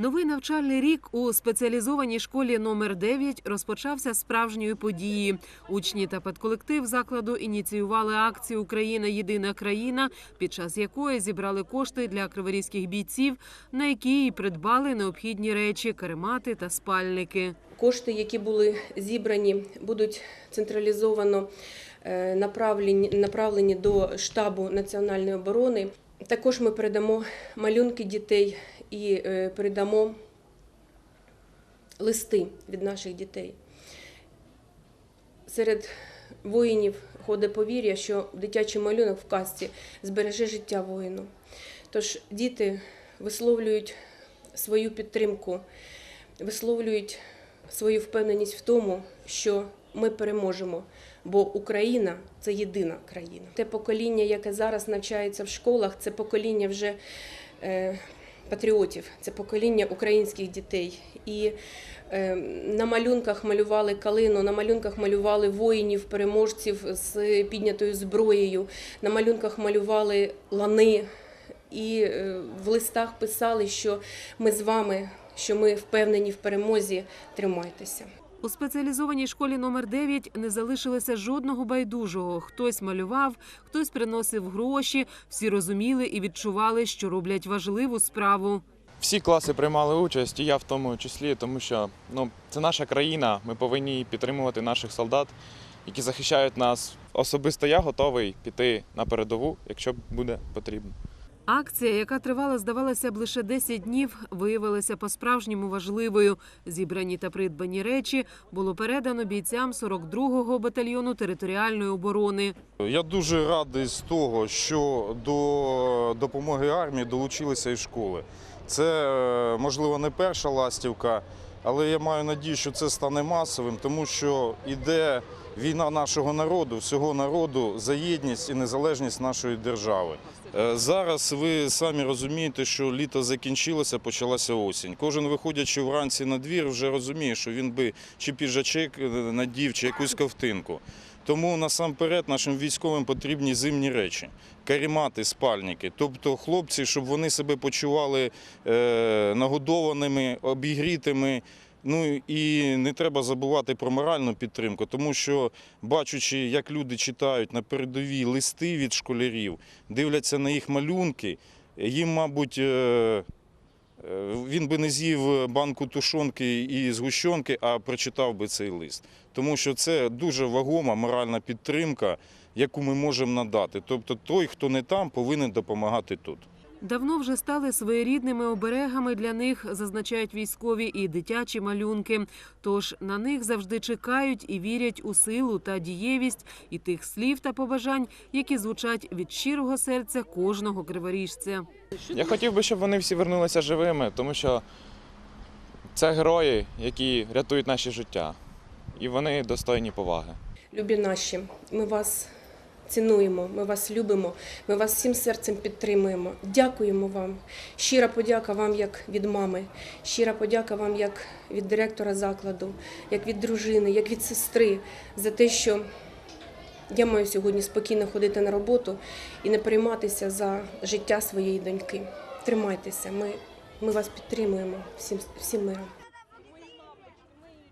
Новий навчальний рік у спеціалізованій школі номер 9 розпочався з справжньої події. Учні та педколектив закладу ініціювали акцію Україна єдина країна, під час якої зібрали кошти для криворізьких бійців, на які й придбали необхідні речі, каремати та спальники. Кошти, які були зібрані, будуть централізовано е, направлені до штабу національної оборони. Також ми передамо малюнки дітей і е, передамо листи від наших дітей. Серед воїнів ходить повір'я, що дитячий малюнок в касті збереже життя воїну. Тож діти висловлюють свою підтримку, висловлюють свою впевненість в тому, що ми переможемо, бо Україна це єдина країна. Те покоління, яке зараз навчається в школах, це покоління вже е, патріотів, це покоління українських дітей. І е, на малюнках малювали калину, на малюнках малювали воїнів, переможців з піднятою зброєю, на малюнках малювали лани. І е, в листах писали, що ми з вами, що ми впевнені в перемозі, тримайтеся. У спеціалізованій школі номер 9 не залишилося жодного байдужого. Хтось малював, хтось приносив гроші. Всі розуміли і відчували, що роблять важливу справу. Всі класи приймали участь, і я в тому числі, тому що ну, це наша країна. Ми повинні підтримувати наших солдат, які захищають нас. Особисто я готовий піти на передову, якщо буде потрібно. Акція, яка тривала, здавалося б, лише 10 днів, виявилася по-справжньому важливою. Зібрані та придбані речі було передано бійцям 42-го батальйону територіальної оборони. Я дуже радий з того, що до допомоги армії долучилися і школи. Це е, можливо не перша ластівка, але я маю надію, що це стане масовим, тому що йде війна нашого народу, всього народу за єдність і незалежність нашої держави. Е, Зараз ви самі розумієте, що літо закінчилося, почалася осінь. Кожен, виходячи вранці на двір, вже розуміє, що він би чи піджачик е, надів, чи якусь ковтинку. Тому насамперед нашим військовим потрібні зимні речі, карімати, спальники. Тобто хлопці, щоб вони себе почували е, нагодованими, обігрітими. Ну і не треба забувати про моральну підтримку, тому що бачучи, як люди читають на передовій листи від школярів, дивляться на їх малюнки, їм, мабуть, е, він би не з'їв банку тушонки і згущенки, а прочитав би цей лист. Тому що це дуже вагома моральна підтримка, яку ми можемо надати. Тобто той, хто не там, повинен допомагати тут. Давно вже стали своєрідними оберегами для них, зазначають військові і дитячі малюнки. Тож на них завжди чекають і вірять у силу та дієвість і тих слів та побажань, які звучать від щирого серця кожного криворіжця. Я хотів би, щоб вони всі вернулися живими, тому що це герої, які рятують наші життя, і вони достойні поваги. Любі наші, ми вас цінуємо, ми вас любимо, ми вас всім серцем підтримуємо. Дякуємо вам. Щира подяка вам як від мами, щира подяка вам як від директора закладу, як від дружини, як від сестри за те, що я маю сьогодні спокійно ходити на роботу і не перейматися за життя своєї доньки. Тримайтеся, ми, ми вас підтримуємо всім, всім миром.